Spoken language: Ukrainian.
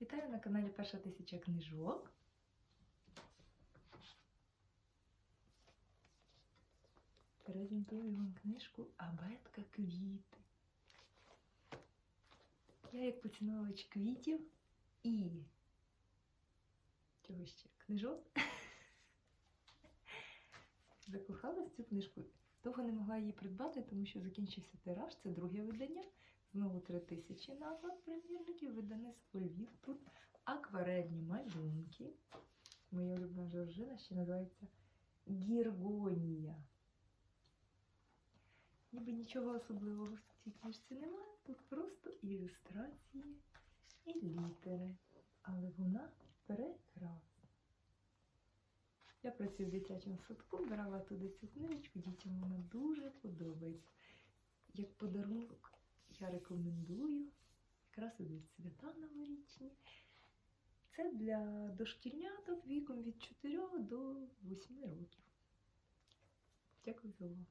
Вітаю на каналі Перша тисяча книжок. Презентую вам книжку Абетка квіти. Я як поціновувач квітів і чого ще книжок. Закохалась цю книжку. Довго не могла її придбати, тому що закінчився тираж. Це друге видання. Знову три тисячі назва примірників, видавництво Львів. Тут акварельні малюнки. Моя улюблена жоржина ще називається Гіргонія. Ніби нічого особливого в цій книжці немає. Тут просто ілюстрації і літери. Але вона прекрасна. Я працюю в дитячому садку, брала туди цю книжечку, дітям вона дуже подобається. Як подарунок я рекомендую. Якраз ідуть свята новорічні. Це для дошкільняток віком від 4 до 8 років. Дякую за увагу.